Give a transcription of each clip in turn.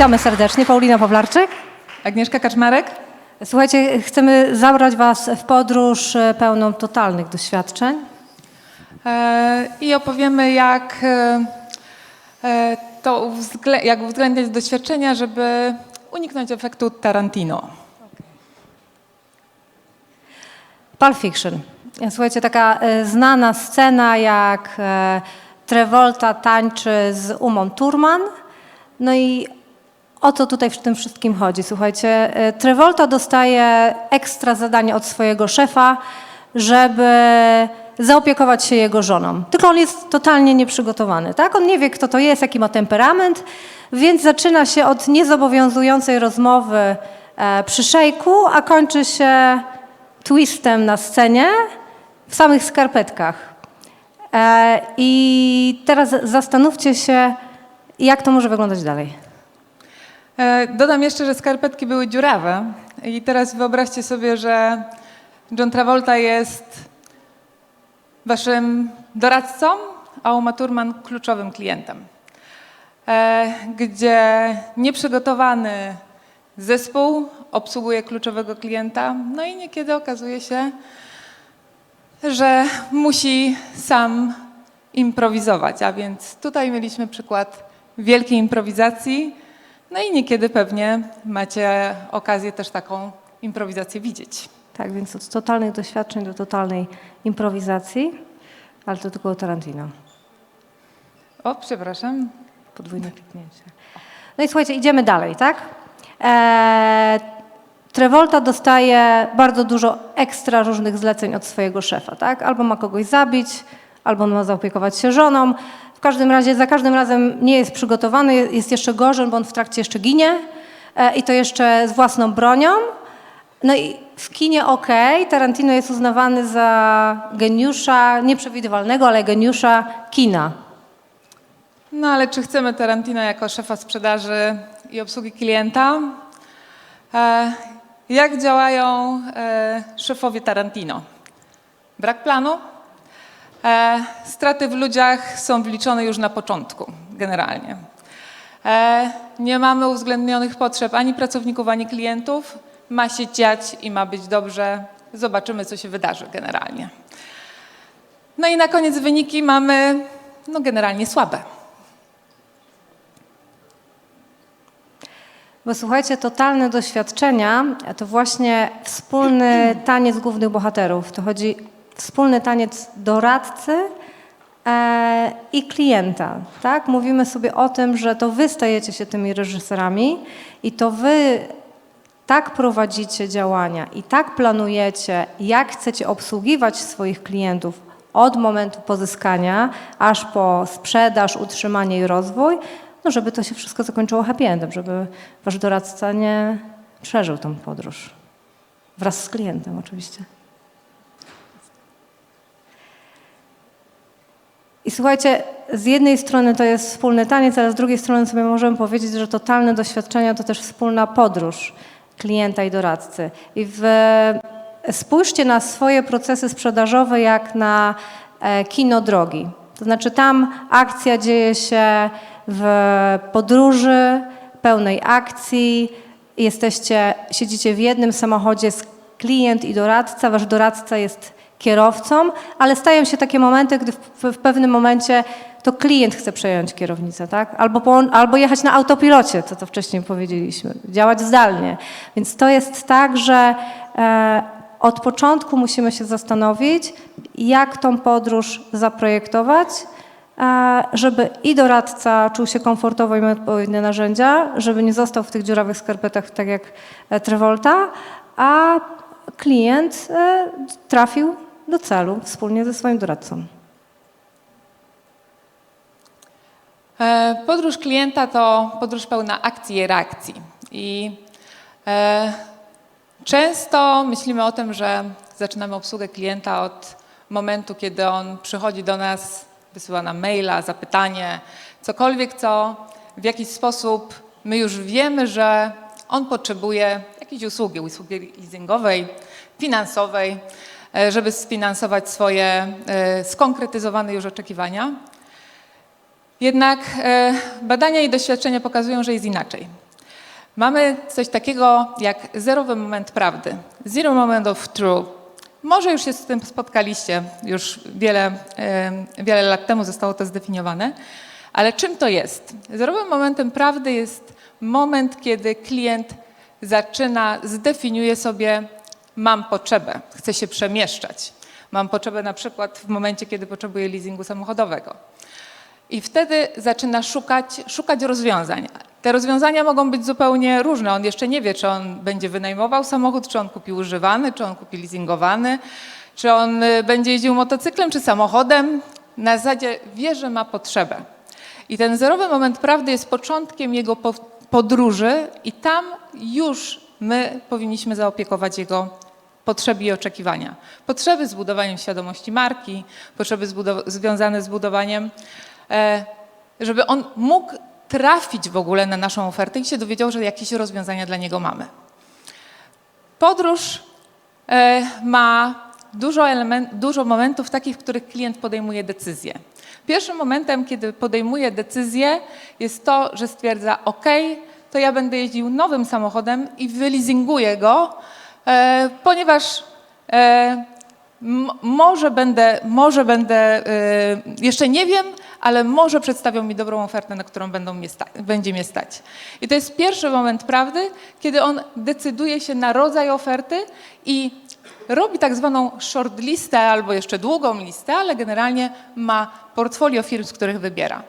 Witamy serdecznie. Paulina Pawlarczyk. Agnieszka Kaczmarek? Słuchajcie, chcemy zabrać Was w podróż e, pełną totalnych doświadczeń. E, I opowiemy, jak, e, to uwzglę- jak uwzględniać doświadczenia, żeby uniknąć efektu Tarantino. Pulp Fiction. Słuchajcie, taka znana scena, jak Travolta tańczy z Umą Thurman. No i o co tutaj w tym wszystkim chodzi? Słuchajcie, e, Travolta dostaje ekstra zadanie od swojego szefa, żeby zaopiekować się jego żoną. Tylko on jest totalnie nieprzygotowany, tak? On nie wie, kto to jest, jaki ma temperament, więc zaczyna się od niezobowiązującej rozmowy e, przy szejku, a kończy się twistem na scenie w samych skarpetkach. E, I teraz zastanówcie się, jak to może wyglądać dalej. E, Dodam jeszcze, że skarpetki były dziurawe. I teraz wyobraźcie sobie, że John Travolta jest waszym doradcą, a Uma Thurman kluczowym klientem. E, Gdzie nieprzygotowany zespół obsługuje kluczowego klienta, no i niekiedy okazuje się, że musi sam improwizować. A więc tutaj mieliśmy przykład wielkiej improwizacji, no i niekiedy pewnie macie okazję też taką improwizację widzieć. Tak, więc od totalnych doświadczeń do totalnej improwizacji, ale to tylko o Tarantino. O, przepraszam. Podwójne kliknięcie. No i słuchajcie, idziemy dalej, tak? Eee, Travolta dostaje bardzo dużo ekstra różnych zleceń od swojego szefa, tak? Albo ma kogoś zabić, albo ma zaopiekować się żoną. W każdym razie, za każdym razem nie jest przygotowany, jest jeszcze gorzej, bo on w trakcie jeszcze ginie e, i to jeszcze z własną bronią. No i w kinie ok, Tarantino jest uznawany za geniusza, nieprzewidywalnego, ale geniusza kina. No ale czy chcemy Tarantino jako szefa sprzedaży i obsługi klienta? E, jak działają e, szefowie Tarantino? Brak planu? E, straty w ludziach są wliczone już na początku, generalnie. E, nie mamy uwzględnionych potrzeb ani pracowników, ani klientów. Ma się dziać i ma być dobrze. Zobaczymy, co się wydarzy generalnie. No i na koniec wyniki mamy no, generalnie słabe. Bo słuchajcie, totalne doświadczenia to właśnie wspólny taniec głównych bohaterów. To chodzi wspólny taniec doradcy e, i klienta. Tak? Mówimy sobie o tym, że to wy stajecie się tymi reżyserami i to wy tak prowadzicie działania i tak planujecie, jak chcecie obsługiwać swoich klientów od momentu pozyskania aż po sprzedaż, utrzymanie i rozwój, no żeby to się wszystko zakończyło happy endem, żeby wasz doradca nie przeżył tą podróż. Wraz z klientem oczywiście. I słuchajcie, z jednej strony to jest wspólny taniec, ale z drugiej strony sobie możemy powiedzieć, że totalne doświadczenia to też wspólna podróż klienta i doradcy. I w, spójrzcie na swoje procesy sprzedażowe jak na e, kino drogi. To znaczy tam akcja dzieje się w podróży, pełnej akcji. Jesteście, siedzicie w jednym samochodzie, jest klient i doradca, wasz doradca jest kierowcą, ale stają się takie momenty, gdy w, w pewnym momencie to klient chce przejąć kierownicę, tak? Albo, albo jechać na autopilocie, to co wcześniej powiedzieliśmy, działać zdalnie. Więc to jest tak, że e, od początku musimy się zastanowić, jak tą podróż zaprojektować, e, żeby i doradca czuł się komfortowo i miał odpowiednie narzędzia, żeby nie został w tych dziurawych skarpetach, tak jak e, Travolta, a klient e, trafił do celu wspólnie ze swoim doradcą. E, Podróż klienta to podróż pełna akcji i reakcji. I e, często myślimy o tym, że zaczynamy obsługę klienta od momentu, kiedy on przychodzi do nas, wysyła nam maila, zapytanie, cokolwiek, co w jakiś sposób my już wiemy, że on potrzebuje jakiejś usługi, usługi leasingowej, finansowej, żeby sfinansować swoje e, skonkretyzowane już oczekiwania. Jednak e, badania i doświadczenia pokazują, że jest inaczej. Mamy coś takiego jak zerowy moment prawdy. Zero moment of truth. Może już się z tym spotkaliście, już wiele, wiele lat temu zostało to zdefiniowane, ale czym to jest? Zerowym momentem prawdy jest moment, kiedy klient zaczyna, zdefiniuje sobie, mam potrzebę, chcę się przemieszczać. Mam potrzebę na przykład w momencie, kiedy potrzebuję leasingu samochodowego. I wtedy zaczyna szukać, szukać rozwiązań. Te rozwiązania mogą być zupełnie różne. On jeszcze nie wie, czy on będzie wynajmował samochód, czy on kupi używany, czy on kupi leasingowany, czy on y, będzie jeździł motocyklem, czy samochodem. Na zasadzie wie, że ma potrzebę. I ten zerowy moment prawdy jest początkiem jego po- podróży i tam już my powinniśmy zaopiekować jego potrzeby i oczekiwania. Potrzeby z budowaniem świadomości marki, potrzeby związane z budowaniem, e, żeby on mógł trafić w ogóle na naszą ofertę i się dowiedział, że jakieś rozwiązania dla niego mamy. Podróż e, ma dużo, element, dużo momentów takich, w których klient podejmuje decyzję. Pierwszym momentem, kiedy podejmuje decyzję, jest to, że stwierdza: OK, to ja będę jeździł nowym samochodem i wyleasinguję go, ponieważ e, może będę, może będę, e, jeszcze nie wiem, ale może przedstawią mi dobrą ofertę, na którą będą mnie będzie mnie stać. I to jest pierwszy moment prawdy, kiedy on decyduje się na rodzaj oferty i robi tak zwaną shortlistę albo jeszcze długą listę, ale generalnie ma portfolio firm, z których wybiera.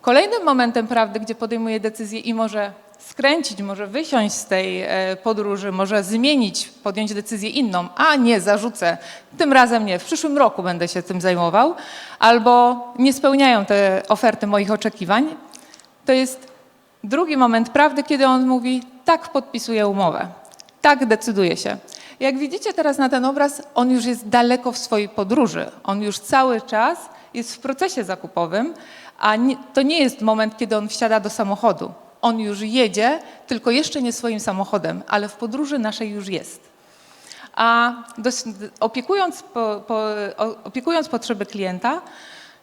Kolejnym momentem prawdy, gdzie podejmuje decyzję i może skręcić, może wysiąść z tej e, podróży, może zmienić, podjąć decyzję inną, a nie zarzucę, tym razem nie, w przyszłym roku będę się tym zajmował, albo nie spełniają te oferty moich oczekiwań, to jest drugi moment prawdy, kiedy on mówi, tak podpisuję umowę, tak decyduje się. Jak widzicie teraz na ten obraz, on już jest daleko w swojej podróży. On już cały czas jest w procesie zakupowym, a nie, to nie jest moment, kiedy on wsiada do samochodu. On już jedzie, tylko jeszcze nie swoim samochodem, ale w podróży naszej już jest. A opiekując, po, po, opiekując potrzeby klienta,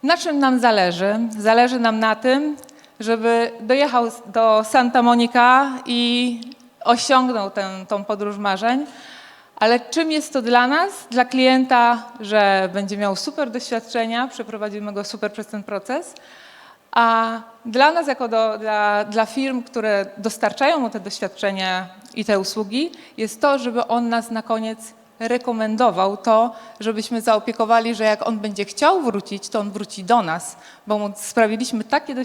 na czym nam zależy? Zależy nam na tym, żeby dojechał do Santa Monica i osiągnął tę, tą podróż marzeń. Ale czym jest to dla nas? Dla klienta, że będzie miał super doświadczenia, przeprowadzimy go super przez ten proces, a dla nas, jako do, dla, dla firm, które dostarczają mu te doświadczenia i te usługi, jest to, żeby on nas na koniec rekomendował to, żebyśmy zaopiekowali, że jak on będzie chciał wrócić, to on wróci do nas, bo mu sprawiliśmy takie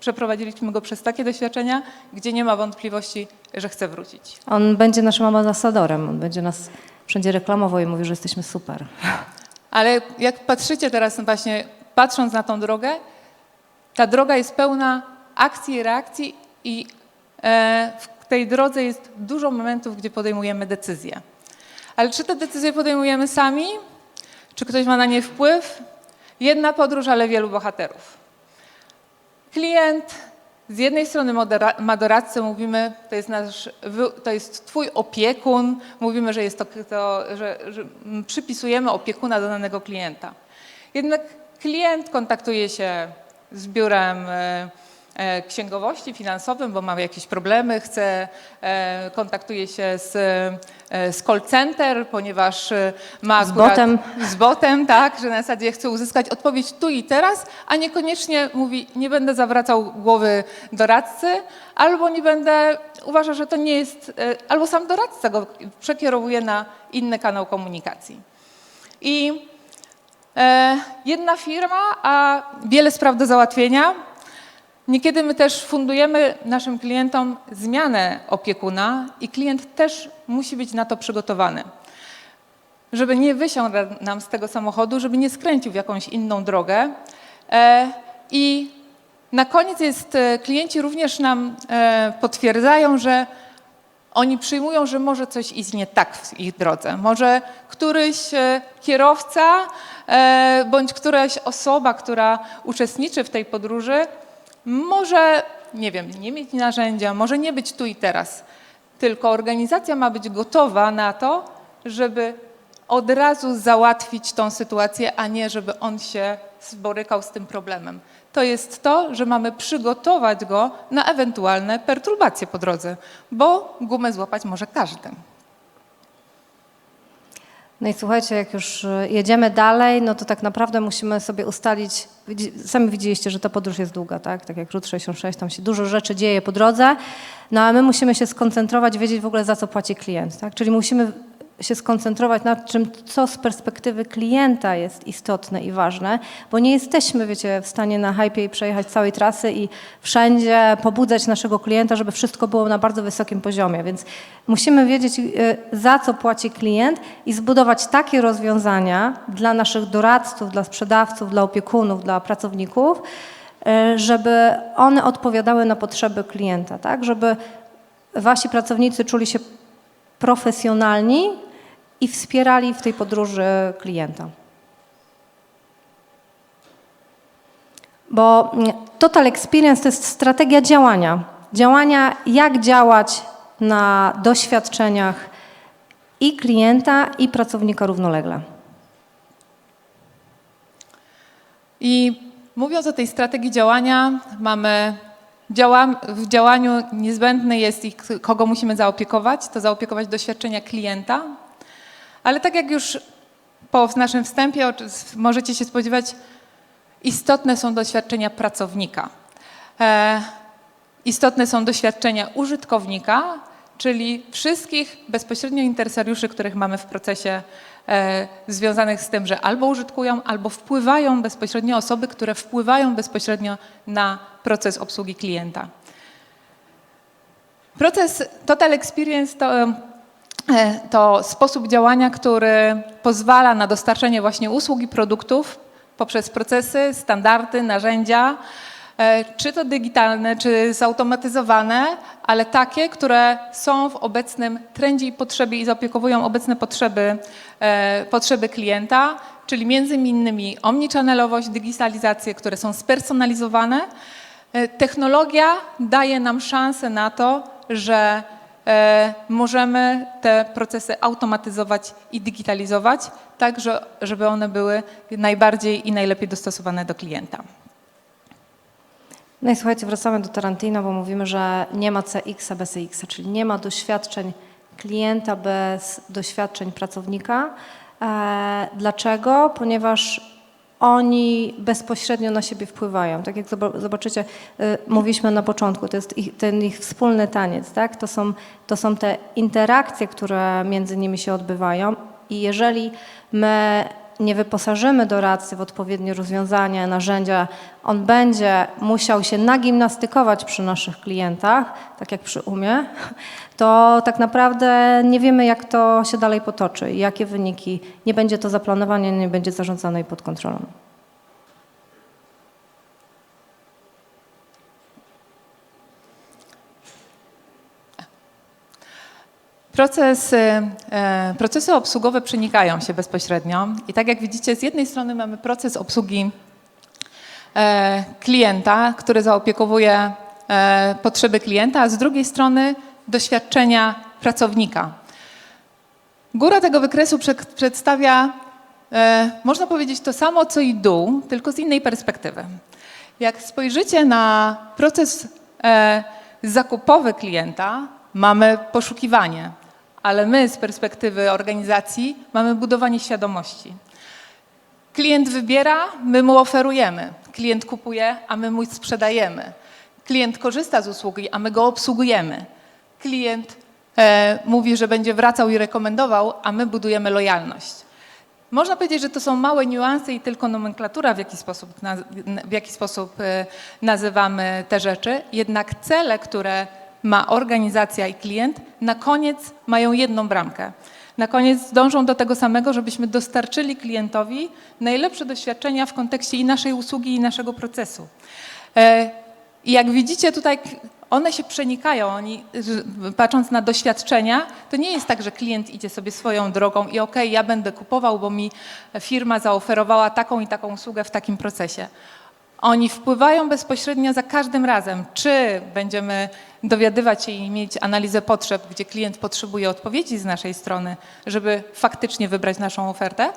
przeprowadziliśmy go przez takie doświadczenia, gdzie nie ma wątpliwości, że chce wrócić. On będzie naszym ambasadorem, on będzie nas wszędzie reklamował i mówił, że jesteśmy super. Ale jak patrzycie teraz właśnie, patrząc na tą drogę, ta droga jest pełna akcji i reakcji i e, w tej drodze jest dużo momentów, gdzie podejmujemy decyzje. Ale czy te decyzje podejmujemy sami? Czy ktoś ma na nie wpływ? Jedna podróż, ale wielu bohaterów. Klient z jednej strony ma doradcę, mówimy, to jest, nasz, to jest twój opiekun, mówimy, że, jest to, to że, że przypisujemy opiekuna do danego klienta. Jednak klient kontaktuje się z biurem e, e, księgowości finansowym, bo ma jakieś problemy, chce, kontaktuje się z, e, z call center, ponieważ ma Z botem. z botem, tak, że na zasadzie chce uzyskać odpowiedź tu i teraz, a niekoniecznie mówi, nie będę zawracał głowy doradcy, albo nie będę, uważa, że to nie jest, albo sam doradca go przekierowuje na inny kanał komunikacji. I jedna firma, a wiele spraw do załatwienia. Niekiedy my też fundujemy naszym klientom zmianę opiekuna i klient też musi być na to przygotowany żeby nie wysiął ra- nam z tego samochodu, żeby nie skręcił w jakąś inną drogę. E, I na koniec jest, e, klienci również nam e, potwierdzają, że oni przyjmują, że może coś iść nie tak w ich drodze. Może któryś e, kierowca e, bądź któraś osoba, która uczestniczy w tej podróży, może, nie wiem, nie mieć narzędzia, może nie być tu i teraz. Tylko organizacja ma być gotowa na to, żeby od razu załatwić tą sytuację, a nie żeby on się borykał z tym problemem. to jest to, że mamy przygotować go na ewentualne perturbacje po drodze, bo gumę złapać może każdy. No i słuchajcie, jak już y, jedziemy dalej, no to tak naprawdę musimy sobie ustalić, sami widzieliście, że ta podróż jest długa, tak? Tak jak Route 66, tam się dużo rzeczy dzieje po drodze, no a my musimy się skoncentrować, wiedzieć w ogóle za co płaci klient, tak? Czyli musimy się skoncentrować nad czym, co z perspektywy klienta jest istotne i ważne, bo nie jesteśmy, wiecie, w stanie na hypie przejechać całej trasy i wszędzie pobudzać naszego klienta, żeby wszystko było na bardzo wysokim poziomie, więc musimy wiedzieć, y, za co płaci klient i zbudować takie rozwiązania dla naszych doradców, dla sprzedawców, dla opiekunów, dla pracowników, y, żeby one odpowiadały na potrzeby klienta, tak? Żeby wasi pracownicy czuli się profesjonalni i wspierali w tej podróży klienta. Bo mm, Total Experience to jest strategia działania. Działania, jak działać na doświadczeniach i klienta, i pracownika równolegle. I mówiąc o tej strategii działania, mamy w działaniu niezbędne jest ich, kogo musimy zaopiekować, to zaopiekować doświadczenia klienta, ale tak jak już po naszym wstępie możecie się spodziewać, istotne są doświadczenia pracownika. E, istotne są doświadczenia użytkownika, czyli wszystkich bezpośrednio interesariuszy, których mamy w procesie e, związanych z tym, że albo użytkują, albo wpływają bezpośrednio osoby, które wpływają bezpośrednio na proces obsługi klienta. Proces Total Experience to, to sposób działania, który pozwala na dostarczenie właśnie usług i produktów poprzez procesy, standardy, narzędzia, e, czy to digitalne, czy zautomatyzowane, ale takie, które są w obecnym trendzie i potrzebie i zaopiekowują obecne potrzeby, e, potrzeby klienta, czyli między innymi omnichannelowość, digitalizację, które są spersonalizowane. E, Technologia daje nam szansę na to, że e, możemy te procesy automatyzować i digitalizować, tak że- żeby one były najbardziej i najlepiej dostosowane do klienta. No i słuchajcie, wracamy do Tarantino, bo mówimy, że nie ma CX bez EX, czyli nie ma doświadczeń klienta bez doświadczeń pracownika. E, dlaczego? Ponieważ oni bezpośrednio na siebie wpływają. Tak jak zob- zobaczycie, y, mówiliśmy na początku, to jest ich, ten ich wspólny taniec, tak? To są, to są te interakcje, które między nimi się odbywają i jeżeli my nie wyposażymy doradcy w odpowiednie rozwiązania, narzędzia, on będzie musiał się nagimnastykować przy naszych klientach, tak jak przy umie, to tak naprawdę nie wiemy, jak to się dalej potoczy jakie wyniki. Nie będzie to zaplanowane, nie będzie zarządzane i pod kontrolą. Procesy, e, procesy obsługowe przenikają się bezpośrednio i tak jak widzicie, z jednej strony mamy proces obsługi e, klienta, który zaopiekowuje e, potrzeby klienta, a z drugiej strony doświadczenia pracownika. Góra tego wykresu przed, przedstawia, można powiedzieć, to samo co i dół, tylko z innej perspektywy. Jak spojrzycie na proces zakupowy klienta, mamy poszukiwanie, ale my z perspektywy organizacji mamy budowanie świadomości. Klient wybiera, my mu oferujemy. Klient kupuje, a my mu sprzedajemy. Klient korzysta z usługi, a my go obsługujemy. Klient e, mówi, że będzie wracał i rekomendował, a my budujemy lojalność. Można powiedzieć, że to są małe niuanse i tylko nomenklatura, w jaki sposób, w jaki sposób e, nazywamy te rzeczy. Jednak cele, które ma organizacja i klient, na koniec mają jedną bramkę. Na koniec dążą do tego samego, żebyśmy dostarczyli klientowi najlepsze doświadczenia w kontekście i naszej usługi, i naszego procesu. E, I jak widzicie tutaj, one się przenikają. Oni, patrząc na doświadczenia, to nie jest tak, że klient idzie sobie swoją drogą i okej, ja będę kupował, bo mi firma zaoferowała taką i taką usługę w takim procesie. Oni wpływają bezpośrednio za każdym razem, czy będziemy dowiadywać się i mieć analizę potrzeb, gdzie klient potrzebuje odpowiedzi z naszej strony, żeby faktycznie wybrać naszą ofertę,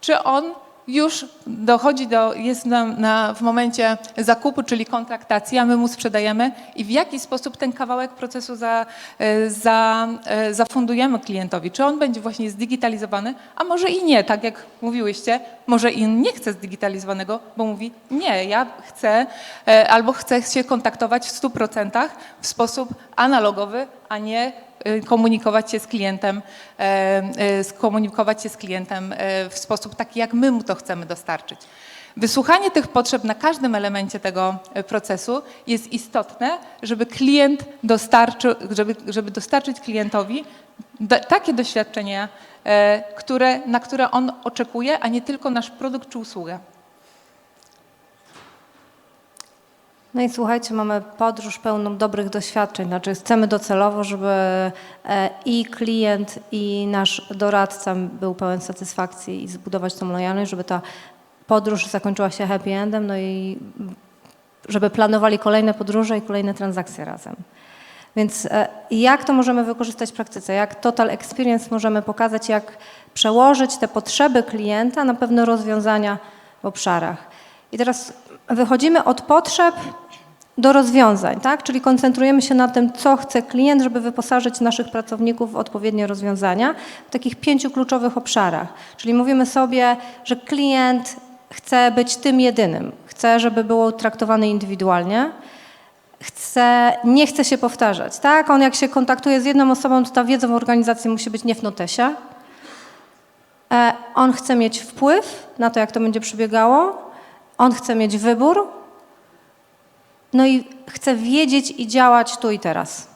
czy on już dochodzi do, jest na, na, w momencie zakupu, czyli kontraktacji, a my mu sprzedajemy. I w jaki sposób ten kawałek procesu za, e, za, e, zafundujemy klientowi. Czy on będzie właśnie zdigitalizowany, a może i nie, tak jak mówiłyście, może i nie chce zdigitalizowanego, bo mówi nie, ja chcę e, albo chcę się kontaktować w 100% w sposób analogowy, a nie komunikować się z klientem, e, e, skomunikować się z klientem e, w sposób taki, jak my mu to chcemy dostarczyć. Wysłuchanie tych potrzeb na każdym elemencie tego procesu jest istotne, żeby klient dostarczył, żeby, żeby dostarczyć klientowi do, takie doświadczenia, które, na które on oczekuje, a nie tylko nasz produkt czy usługę. No i słuchajcie, mamy podróż pełną dobrych doświadczeń. Znaczy chcemy docelowo, żeby e, i klient, i nasz doradca był pełen satysfakcji i zbudować tą lojalność, żeby ta podróż zakończyła się happy endem, no i żeby planowali kolejne podróże i kolejne transakcje razem. Więc e, jak to możemy wykorzystać w praktyce? Jak Total Experience możemy pokazać, jak przełożyć te potrzeby klienta na pewne rozwiązania w obszarach? I teraz wychodzimy od potrzeb do rozwiązań, tak? Czyli koncentrujemy się na tym, co chce klient, żeby wyposażyć naszych pracowników w odpowiednie rozwiązania w takich pięciu kluczowych obszarach. Czyli mówimy sobie, że klient chce być tym jedynym, chce, żeby było traktowany indywidualnie, chce, nie chce się powtarzać, tak? On jak się kontaktuje z jedną osobą, to ta wiedza w organizacji musi być nie w notesie. E, On chce mieć wpływ na to, jak to będzie przebiegało. On chce mieć wybór. No i chce wiedzieć i działać tu i teraz.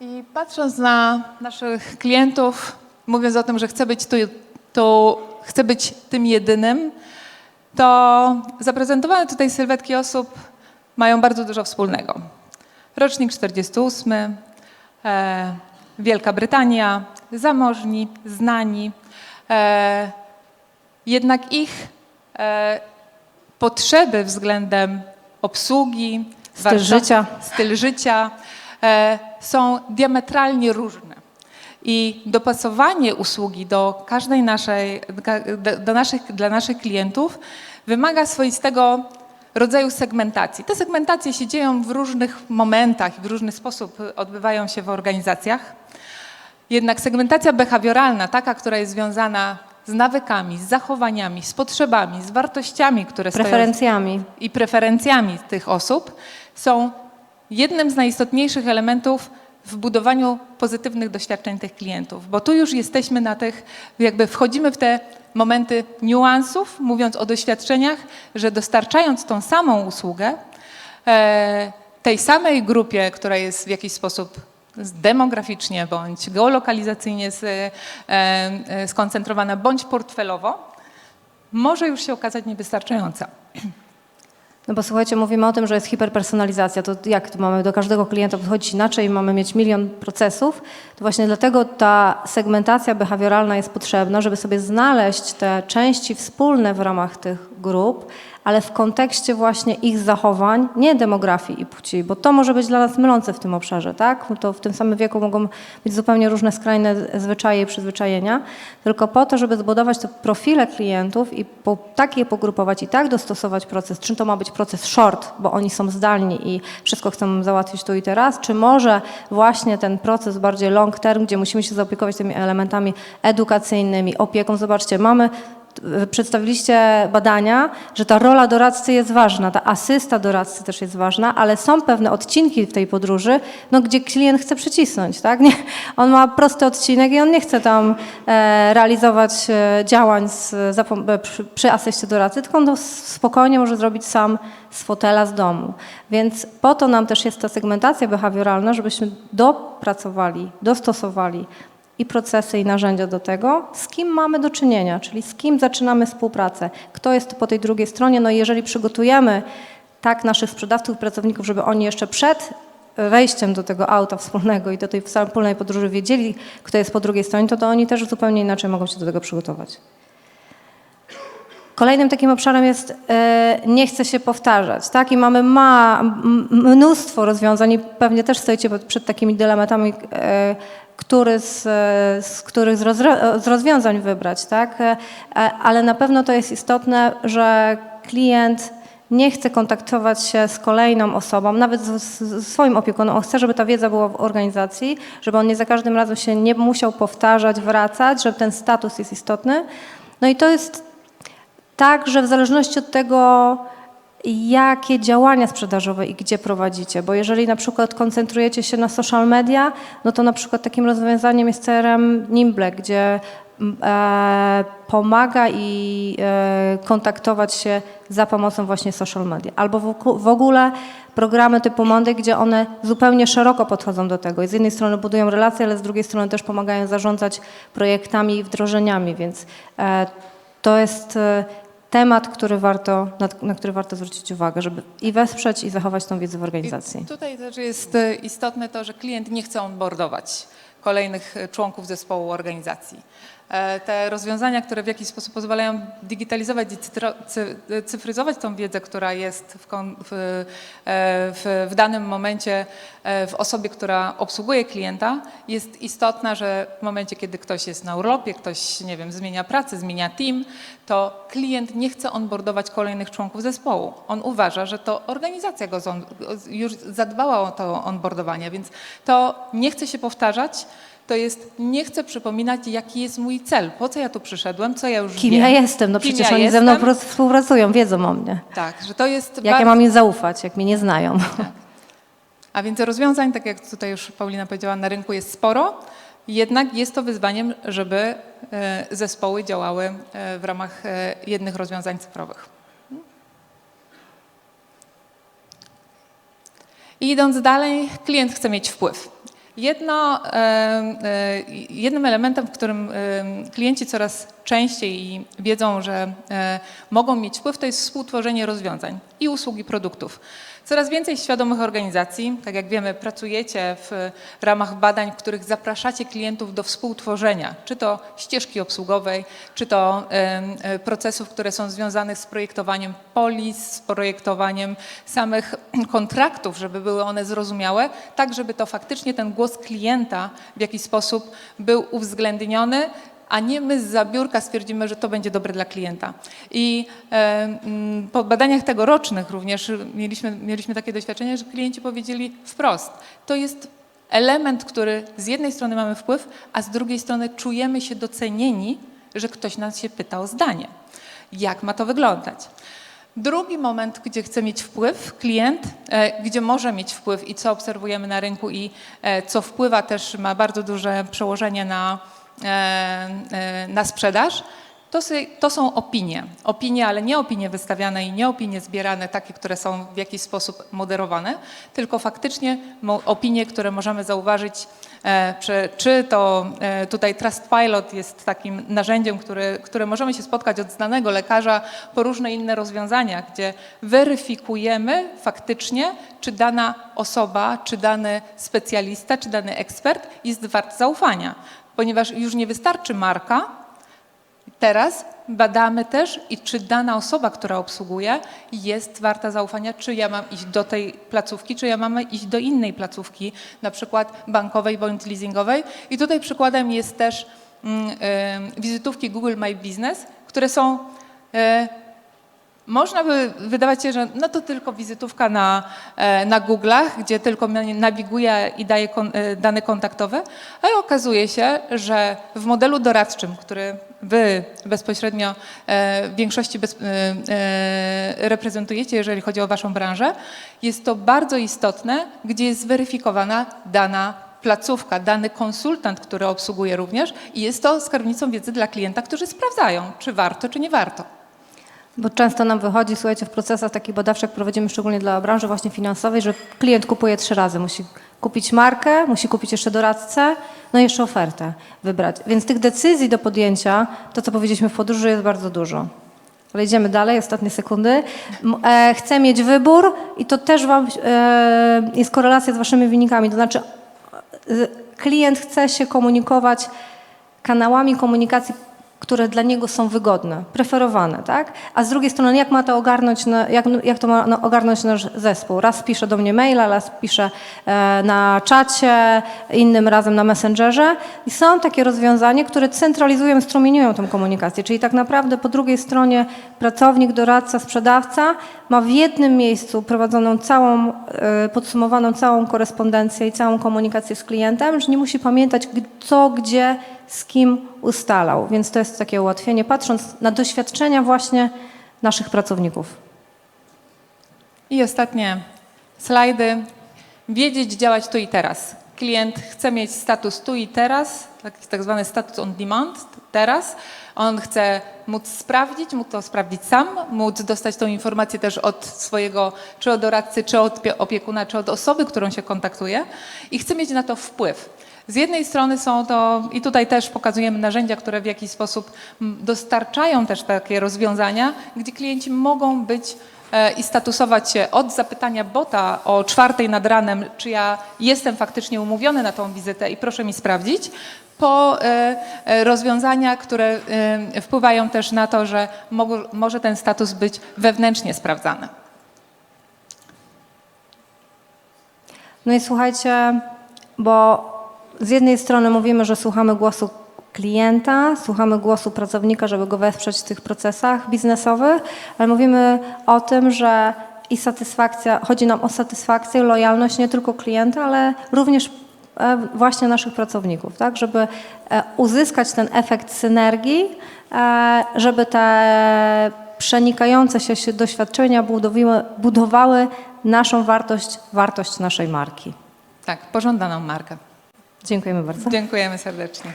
I patrząc na naszych klientów, mówiąc o tym, że chcę być tu, tu chcę być tym jedynym, to zaprezentowane tutaj sylwetki osób mają bardzo dużo wspólnego. Rocznik 48, e, Wielka Brytania, zamożni, znani. E, jednak ich e, potrzeby względem obsługi, Styl warsztat- życia. styl życia e, są diametralnie różne. I dopasowanie usługi do każdej naszej, do, do naszych, dla naszych klientów wymaga swoistego rodzaju segmentacji. Te segmentacje się dzieją w różnych momentach i w różny sposób odbywają się w organizacjach. Jednak segmentacja behawioralna, taka, która jest związana z nawykami, z zachowaniami, z potrzebami, z wartościami, które stoją Preferencjami. i preferencjami tych osób są jednym z najistotniejszych elementów w budowaniu pozytywnych doświadczeń tych klientów, bo tu już jesteśmy na tych, jakby wchodzimy w te momenty niuansów, mówiąc o doświadczeniach, że dostarczając tą samą usługę e, tej samej grupie, która jest w jakiś sposób demograficznie bądź geolokalizacyjnie e, e, skoncentrowana, bądź portfelowo, może już się okazać niewystarczająca. No bo słuchajcie, mówimy o tym, że jest hiperpersonalizacja. To jak tu mamy do każdego klienta podchodzić inaczej, mamy mieć milion procesów, to właśnie dlatego ta segmentacja behawioralna jest potrzebna, żeby sobie znaleźć te części wspólne w ramach tych grup, ale w kontekście właśnie ich zachowań, nie demografii i płci, bo to może być dla nas mylące w tym obszarze, tak? To w tym samym wieku mogą być zupełnie różne skrajne zwyczaje i przyzwyczajenia, tylko po to, żeby zbudować te profile klientów i po, tak je pogrupować i tak dostosować proces, czy to ma być proces short, bo oni są zdalni i wszystko chcą załatwić tu i teraz, czy może właśnie ten proces bardziej long term, gdzie musimy się zaopiekować tymi elementami edukacyjnymi, opieką. Zobaczcie, mamy przedstawiliście badania, że ta rola doradcy jest ważna, ta asysta doradcy też jest ważna, ale są pewne odcinki w tej podróży, no, gdzie klient chce przycisnąć. Tak? Nie, on ma prosty odcinek i on nie chce tam e, realizować e, działań z, e, przy, przy asyście doradcy, tylko on to spokojnie może zrobić sam z fotela, z domu. Więc po to nam też jest ta segmentacja behawioralna, żebyśmy dopracowali, dostosowali i procesy i narzędzia do tego, z kim mamy do czynienia, czyli z kim zaczynamy współpracę, kto jest po tej drugiej stronie. No i jeżeli przygotujemy tak naszych sprzedawców, pracowników, żeby oni jeszcze przed wejściem do tego auta wspólnego i do tej wspólnej podróży wiedzieli, kto jest po drugiej stronie, to, to oni też zupełnie inaczej mogą się do tego przygotować. Kolejnym takim obszarem jest e, nie chce się powtarzać, tak? I mamy ma, mnóstwo rozwiązań i pewnie też stoicie przed takimi dylematami, e, który z, z których z, rozro- z rozwiązań wybrać, tak? E, Ale na pewno to jest istotne, że klient nie chce kontaktować się z kolejną osobą, nawet z swoim opiekunem. On chce, żeby ta wiedza była w organizacji, żeby on nie za każdym razem się nie musiał powtarzać, wracać, że ten status jest istotny. No i to jest tak, że w zależności od tego, jakie działania sprzedażowe i gdzie prowadzicie, bo jeżeli na przykład koncentrujecie się na social media, no to na przykład takim rozwiązaniem jest CRM Nimble, gdzie e, pomaga i e, kontaktować się za pomocą właśnie social media. Albo w, w ogóle programy typu Monday, gdzie one zupełnie szeroko podchodzą do tego. I z jednej strony budują relacje, ale z drugiej strony też pomagają zarządzać projektami i wdrożeniami, więc e, to jest e, temat, który warto, na, na który warto zwrócić uwagę, żeby i wesprzeć, i zachować tą wiedzę w organizacji. I tutaj też jest e, istotne to, że klient nie chce onboardować kolejnych e, członków zespołu organizacji. E, Te rozwiązania, które w jakiś sposób pozwalają digitalizować i cy- cyfryzować tą wiedzę, która jest w, w, e, w, w danym momencie e, w osobie, która obsługuje klienta, jest istotna, że w momencie, kiedy ktoś jest na urlopie, ktoś, nie wiem, zmienia pracę, zmienia team, to klient nie chce onboardować kolejnych członków zespołu. On uważa, że to organizacja go już zadbała o to onboardowanie, więc to nie chce się powtarzać, to jest nie chcę przypominać, jaki jest mój cel, po co ja tu przyszedłem, co ja już Kim wiem. ja jestem? No Kim przecież ja oni ze mną jestem. współpracują, wiedzą o mnie. Tak, że to jest Jak ja bardzo- mam im zaufać, jak mnie nie znają? A więc rozwiązań, tak jak tutaj już Paulina powiedziała, na rynku jest sporo, jednak jest to wyzwaniem, żeby e, zespoły działały e, w ramach e, jednych rozwiązań cyfrowych. I idąc dalej, klient chce mieć wpływ. Jedno, e, jednym elementem, w którym klienci coraz częściej wiedzą, że e, mogą mieć wpływ, to jest współtworzenie rozwiązań i usług i produktów. Coraz więcej świadomych organizacji, tak jak wiemy, pracujecie w ramach badań, w których zapraszacie klientów do współtworzenia, czy to ścieżki obsługowej, czy to e, procesów, które są związane z projektowaniem polis, z projektowaniem samych kontraktów, żeby były one zrozumiałe, tak żeby to faktycznie ten głos klienta w jakiś sposób był uwzględniony, a nie my z zabiórka stwierdzimy, że to będzie dobre dla klienta. I e, mm, po badaniach tegorocznych również mieliśmy, mieliśmy takie doświadczenie, że klienci powiedzieli wprost, to jest element, który z jednej strony mamy wpływ, a z drugiej strony czujemy się docenieni, że ktoś nas się pyta o zdanie. Jak ma to wyglądać? Drugi moment, gdzie chce mieć wpływ klient, e, gdzie może mieć wpływ i co obserwujemy na rynku i e, co wpływa też ma bardzo duże przełożenie na, na sprzedaż, to, są opinie. Opinie, ale nie opinie wystawiane i nie opinie zbierane, takie, które są w jakiś sposób moderowane, tylko faktycznie opinie, które możemy zauważyć, e, czy, to e, tutaj Trustpilot jest takim narzędziem, który, które możemy się spotkać od znanego lekarza po różne inne rozwiązania, gdzie weryfikujemy faktycznie, czy dana osoba, czy dany specjalista, czy dany ekspert jest wart zaufania. Ponieważ już nie wystarczy marka, Teraz badamy też, i czy dana osoba, która obsługuje, jest warta zaufania, czy ja mam iść do tej placówki, czy ja mam iść do innej placówki, na przykład bankowej bądź leasingowej. I tutaj przykładem jest też mm, y, wizytówki Google My Business, które są y, można by wydawać się, że no to tylko wizytówka na, e, na Google'ach, gdzie tylko na- nawiguje i daje kon, e, dane kontaktowe, ale okazuje się, że w modelu doradczym, który wy bezpośrednio e, w większości bez, reprezentujecie, jeżeli chodzi o waszą branżę, jest to bardzo istotne, gdzie jest zweryfikowana dana placówka, dany konsultant, który obsługuje również i jest to skarbnicą wiedzy dla klienta, którzy sprawdzają, czy warto, czy nie warto. Bo często nam wychodzi, słuchajcie, w procesach takich badawczych, prowadzimy szczególnie dla branży właśnie finansowej, że klient kupuje trzy razy. Musi kupić markę, musi kupić jeszcze doradcę, no i jeszcze ofertę wybrać. Więc tych decyzji do podjęcia, to co powiedzieliśmy w podróży, jest bardzo dużo. Ale idziemy dalej, ostatnie sekundy. E, chcę mieć wybór i to też wam, e, jest korelacja z waszymi wynikami. To znaczy e, klient chce się komunikować kanałami komunikacji które dla niego są wygodne, preferowane, tak? A z drugiej strony, jak ma to ogarnąć, na, jak, jak to ma no, ogarnąć nasz zespół? Raz pisze do mnie maila, raz pisze e, na czacie, innym razem na Messengerze i są takie rozwiązania, które centralizują, strumieniują tę komunikację, czyli tak naprawdę po drugiej stronie pracownik, doradca, sprzedawca ma w jednym miejscu prowadzoną całą, e, podsumowaną całą korespondencję i całą komunikację z klientem, że nie musi pamiętać co, gdzie, z kim ustalał. Więc to jest takie ułatwienie, patrząc na doświadczenia właśnie naszych pracowników. I ostatnie slajdy. Wiedzieć, działać tu i teraz. Klient chce mieć status tu i teraz, taki tak zwany status on demand, teraz. On chce móc sprawdzić, móc to sprawdzić sam, móc dostać tą informację też od swojego, czy od doradcy, czy od pie- opiekuna, czy od osoby, którą się kontaktuje i chce mieć na to wpływ. Z jednej strony są to, i tutaj też pokazujemy narzędzia, które w jakiś sposób dostarczają też takie rozwiązania, gdzie klienci mogą być e, i statusować się od zapytania bota o czwartej nad ranem, czy ja jestem faktycznie umówiony na tą wizytę i proszę mi sprawdzić, po e, e, rozwiązania, które wpływają też na to, że może ten status być wewnętrznie sprawdzany. No i słuchajcie, bo z jednej strony mówimy, że słuchamy głosu klienta, słuchamy głosu pracownika, żeby go wesprzeć w tych procesach biznesowych, ale mówimy o tym, że i satysfakcja, chodzi nam o satysfakcję, lojalność nie tylko klienta, ale również e, właśnie naszych pracowników, tak, żeby e, uzyskać ten efekt synergii, e, żeby te przenikające się doświadczenia budowiły, budowały naszą wartość, wartość naszej marki. Tak, pożądaną markę. Dziękujemy bardzo. Dziękujemy serdecznie.